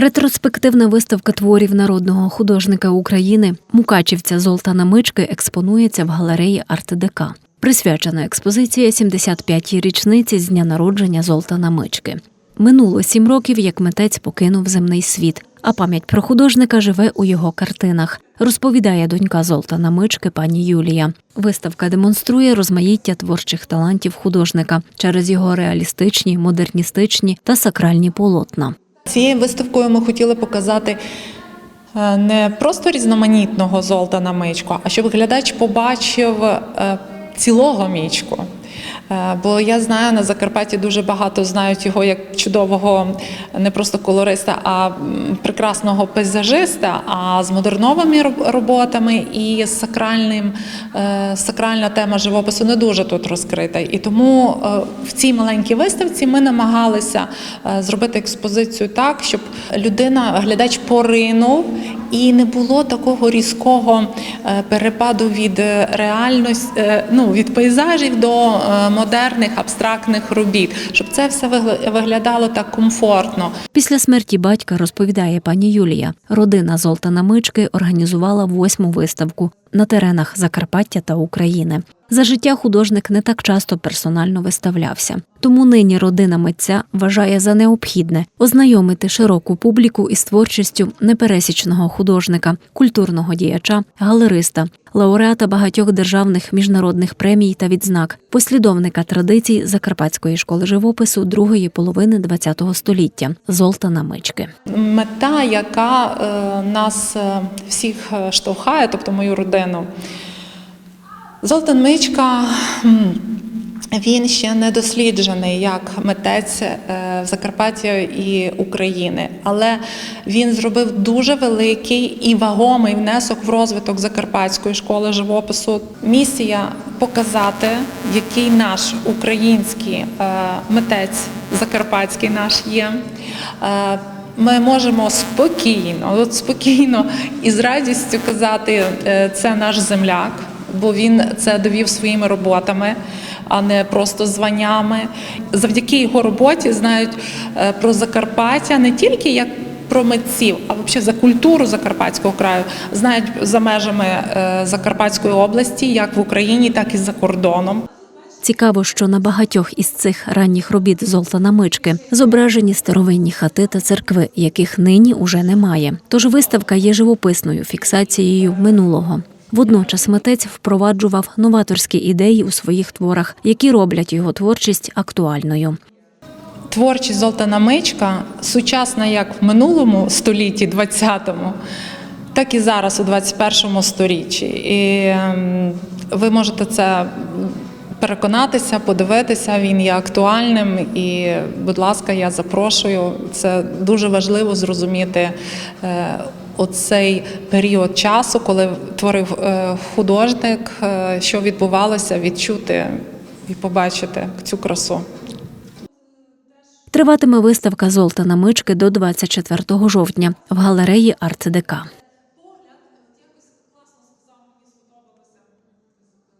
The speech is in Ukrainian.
Ретроспективна виставка творів народного художника України Мукачівця Золтана Мички експонується в галереї «Артдк». Присвячена експозиція 75-й річниці з дня народження Золтана Мички. Минуло сім років, як митець покинув земний світ, а пам'ять про художника живе у його картинах, розповідає донька Золтана Мички пані Юлія. Виставка демонструє розмаїття творчих талантів художника через його реалістичні, модерністичні та сакральні полотна. Цією виставкою ми хотіли показати е, не просто різноманітного золота на Мичку, а щоб глядач побачив е, цілого мічку. Е, Бо я знаю, на Закарпатті дуже багато знають його як чудового не просто колориста, а прекрасного пейзажиста, а з модерновими роботами і з сакральним, е, сакральна тема живопису не дуже тут розкрита. І тому е, в цій маленькій виставці ми намагалися е, зробити експозицію так, щоб людина, глядач поринув і не було такого різкого е, перепаду від реальності, е, ну від пейзажів до е, модерних абстрактних робіт, щоб це все вигля- виглядало так комфортно. Після смерті батька розповідає пані Юлія. Родина Золтана Мички організувала восьму виставку на теренах Закарпаття та України. За життя художник не так часто персонально виставлявся. Тому нині родина митця вважає за необхідне ознайомити широку публіку із творчістю непересічного художника, культурного діяча, галериста, лауреата багатьох державних міжнародних премій та відзнак, послідовника традицій Закарпатської школи живопису другої половини ХХ століття Золтана Мички. Мета, яка е, нас е, всіх е, штовхає, тобто мою родину. Золтан Мичка. Він ще не досліджений як митець е, Закарпаття і України, але він зробив дуже великий і вагомий внесок в розвиток Закарпатської школи живопису. Місія показати, який наш український е, митець закарпатський наш є. Е, ми можемо спокійно, от спокійно і з радістю казати, це наш земляк, бо він це довів своїми роботами, а не просто званнями. Завдяки його роботі знають е, про Закарпаття не тільки як про митців, а взагалі за культуру Закарпатського краю знають за межами е, Закарпатської області, як в Україні, так і за кордоном. Цікаво, що на багатьох із цих ранніх робіт Золтана Мички зображені старовинні хати та церкви, яких нині уже немає. Тож виставка є живописною фіксацією минулого. Водночас митець впроваджував новаторські ідеї у своїх творах, які роблять його творчість актуальною. Творчість Золтана Мичка сучасна як в минулому столітті, 20-му, так і зараз, у 21-му сторіччі. І ем, ви можете це переконатися, подивитися, він є актуальним. І, будь ласка, я запрошую. Це дуже важливо зрозуміти. Оцей період часу, коли творив е, художник, е, що відбувалося, відчути і побачити цю красу. Триватиме виставка Золтана Мички до 24 жовтня в галереї «Артдк».